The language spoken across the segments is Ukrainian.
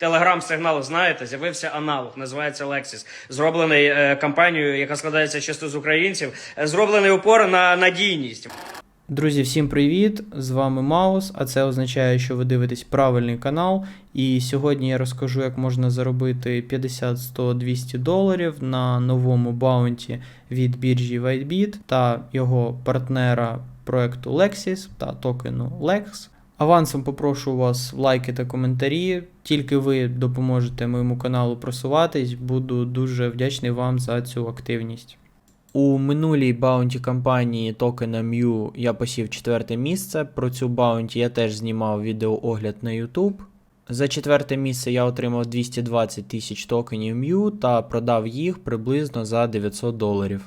Телеграм-сигнал, знаєте, з'явився аналог, називається Lexis, зроблений е, компанією, яка складається чисто з українців, е, зроблений упор на надійність. Друзі, всім привіт! З вами Маус, а це означає, що ви дивитесь правильний канал. І сьогодні я розкажу, як можна заробити 50, 100, 200 доларів на новому баунті від біржі WhiteBit та його партнера проекту Lexis та токену Lex. Авансом попрошу вас лайки та коментарі. Тільки ви допоможете моєму каналу просуватись. Буду дуже вдячний вам за цю активність. У минулій баунті кампанії токена Mew я посів четверте місце. Про цю баунті я теж знімав відеоогляд на YouTube. За четверте місце я отримав 220 тисяч токенів Mew та продав їх приблизно за 900 доларів.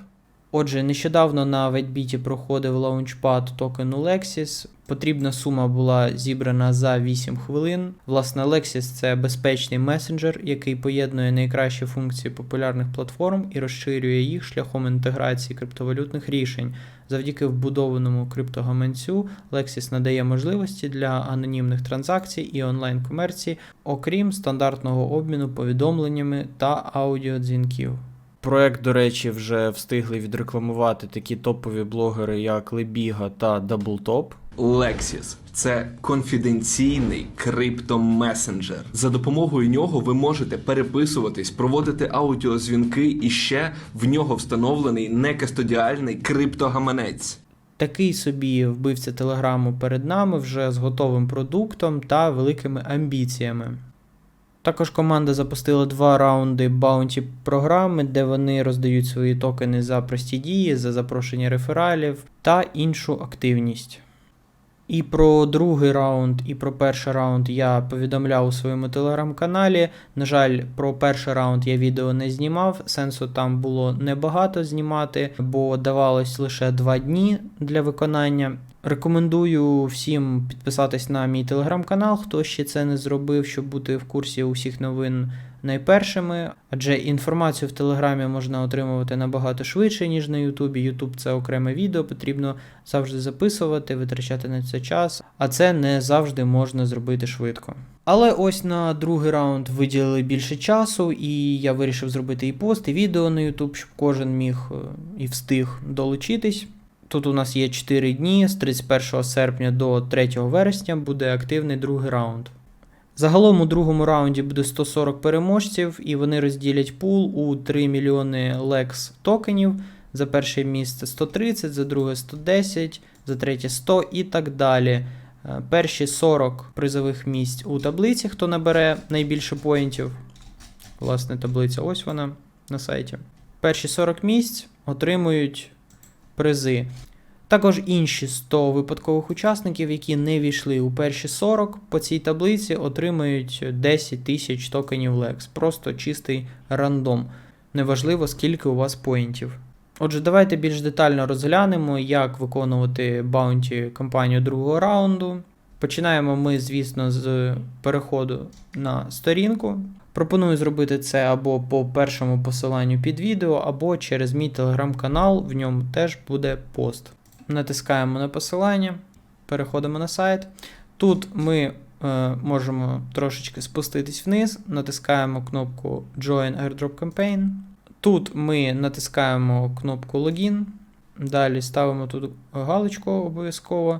Отже, нещодавно на WhiteBit проходив лаунчпад токену Lexis. Потрібна сума була зібрана за 8 хвилин. Власне, Lexis це безпечний месенджер, який поєднує найкращі функції популярних платформ і розширює їх шляхом інтеграції криптовалютних рішень. Завдяки вбудованому криптогаманцю Lexis надає можливості для анонімних транзакцій і онлайн-комерції, окрім стандартного обміну повідомленнями та аудіодзвінків. Проект, до речі, вже встигли відрекламувати такі топові блогери, як Лебіга та Даблтоп. Lexis – це конфіденційний криптомесенджер. За допомогою нього ви можете переписуватись, проводити аудіозвінки і ще в нього встановлений некастодіальний криптогаманець. Такий собі вбивця телеграму перед нами вже з готовим продуктом та великими амбіціями. Також команда запустила два раунди баунті програми, де вони роздають свої токени за прості дії, за запрошення рефералів та іншу активність. І про другий раунд, і про перший раунд я повідомляв у своєму телеграм-каналі. На жаль, про перший раунд я відео не знімав. Сенсу там було небагато знімати, бо давалось лише два дні для виконання. Рекомендую всім підписатись на мій телеграм-канал, хто ще це не зробив, щоб бути в курсі усіх новин найпершими. Адже інформацію в телеграмі можна отримувати набагато швидше, ніж на Ютубі. Ютуб це окреме відео, потрібно завжди записувати, витрачати на це час, а це не завжди можна зробити швидко. Але ось на другий раунд виділили більше часу, і я вирішив зробити і пост, і відео на YouTube, щоб кожен міг е, і встиг долучитись. Тут у нас є 4 дні, з 31 серпня до 3 вересня буде активний другий раунд. Загалом у другому раунді буде 140 переможців, і вони розділять пул у 3 мільйони лекс токенів. За перше місце 130, за друге 110, за третє 100 і так далі. Е, Перші 40 призових місць у таблиці, хто набере найбільше поінтів. Власне, таблиця ось вона на сайті. Перші 40 місць отримують призи. Також інші 100 випадкових учасників, які не війшли у перші 40 по цій таблиці, отримають 10 тисяч токенів Lex. Просто чистий рандом. Неважливо, скільки у вас поінтів. Отже, давайте більш детально розглянемо, як виконувати баунті кампанію другого раунду. Починаємо ми, звісно, з переходу на сторінку. Пропоную зробити це або по першому посиланню під відео, або через мій телеграм-канал, в ньому теж буде пост. Натискаємо на посилання, переходимо на сайт. Тут ми е, можемо трошечки спуститись вниз, натискаємо кнопку Join Airdrop Campaign. Тут ми натискаємо кнопку Login, далі ставимо тут галочку обов'язково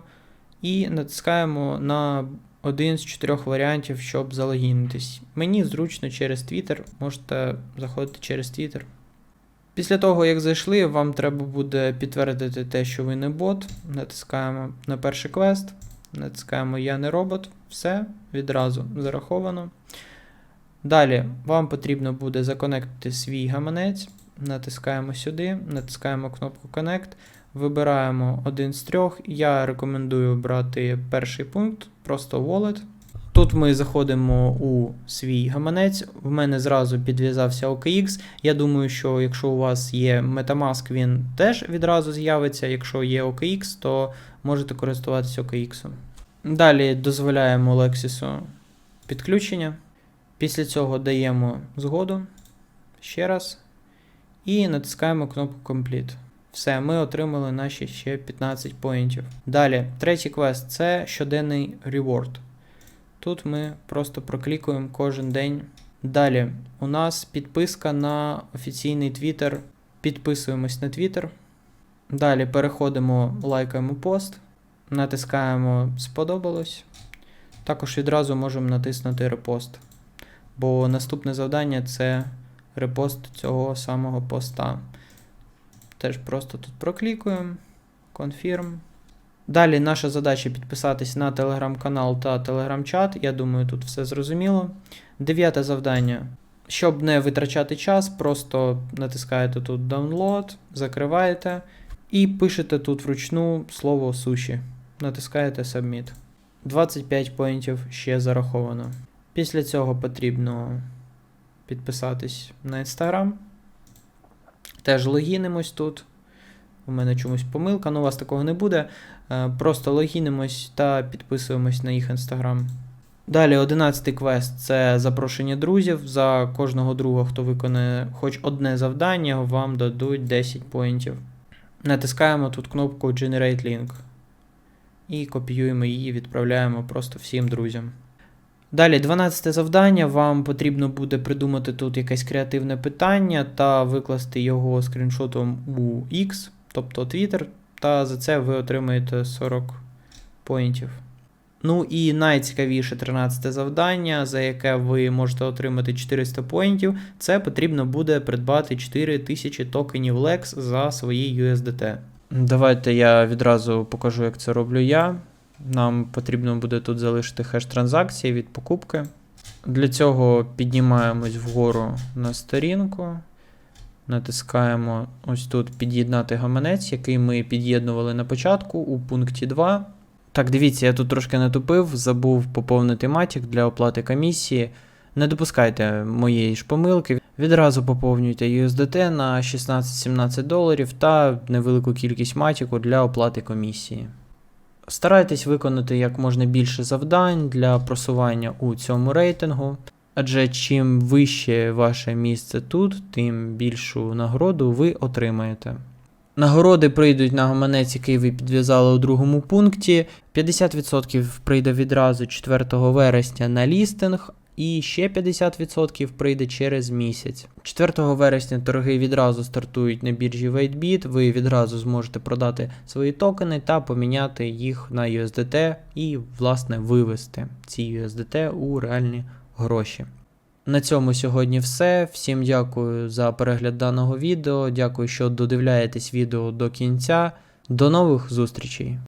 і натискаємо на один з чотирьох варіантів, щоб залогінитись. Мені зручно через Twitter, можете заходити через Twitter. Після того, як зайшли, вам треба буде підтвердити те, що ви не бот. Натискаємо на перший квест, натискаємо Я не робот. Все відразу зараховано. Далі вам потрібно буде законектити свій гаманець. Натискаємо сюди, натискаємо кнопку Connect, вибираємо один з трьох. Я рекомендую брати перший пункт, просто Wallet. Тут ми заходимо у свій гаманець. В мене зразу підв'язався OKX. Я думаю, що якщо у вас є Metamask, він теж відразу з'явиться. Якщо є OKX, то можете користуватися OKX. Далі дозволяємо Lexis підключення. Після цього даємо згоду ще раз. І натискаємо кнопку Complete. Все, ми отримали наші ще 15 поінтів. Далі, третій квест це щоденний reward. Тут ми просто проклікуємо кожен день. Далі у нас підписка на офіційний твіттер. Підписуємось на твіттер. Далі переходимо, лайкаємо пост, натискаємо сподобалось. Також відразу можемо натиснути репост. Бо наступне завдання це репост цього самого поста. Теж просто тут проклікуємо. Confirm. Далі наша задача підписатись на телеграм-канал та телеграм-чат. Я думаю, тут все зрозуміло. Дев'яте завдання. Щоб не витрачати час, просто натискаєте тут Download, закриваєте і пишете тут вручну слово суші. Натискаєте Submit. 25 поінтів ще зараховано. Після цього потрібно підписатись на Instagram. Теж логінимось тут. У мене чомусь помилка, але у вас такого не буде. Е, Просто логінимось та підписуємось на їх інстаграм. Далі, 11 квест це запрошення друзів. За кожного друга, хто виконає хоч одне завдання, вам дадуть 10 поінтів. Натискаємо тут кнопку Generate Link. І копіюємо її, відправляємо просто всім друзям. Далі, 12 завдання. Вам потрібно буде придумати тут якесь креативне питання та викласти його скріншотом у X, тобто Twitter, та за це ви отримаєте 40 поінтів. Ну і найцікавіше 13 завдання, за яке ви можете отримати 400 поінтів, це потрібно буде придбати 4000 токенів Lex за свої USDT. Давайте я відразу покажу, як це роблю я. Нам потрібно буде тут залишити хеш транзакції від покупки. Для цього піднімаємось вгору на сторінку, натискаємо ось тут під'єднати гаманець, який ми під'єднували на початку у пункті 2. Так, дивіться, я тут трошки натупив, забув поповнити матік для оплати комісії. Не допускайте моєї ж помилки. Відразу поповнюйте USDT на 16-17 доларів та невелику кількість матіку для оплати комісії. Старайтесь виконати як можна більше завдань для просування у цьому рейтингу, адже чим вище ваше місце тут, тим більшу нагороду ви отримаєте. Нагороди прийдуть на гаманець, який ви підв'язали у другому пункті. 50% прийде відразу 4 вересня на лістинг, і ще 50% прийде через місяць. 4 вересня торги відразу стартують на біржі WaitBit, ви відразу зможете продати свої токени та поміняти їх на USDT і, власне, вивести ці USDT у реальні гроші. На цьому сьогодні все. Всім дякую за перегляд даного відео. Дякую, що додивляєтесь відео до кінця. До нових зустрічей!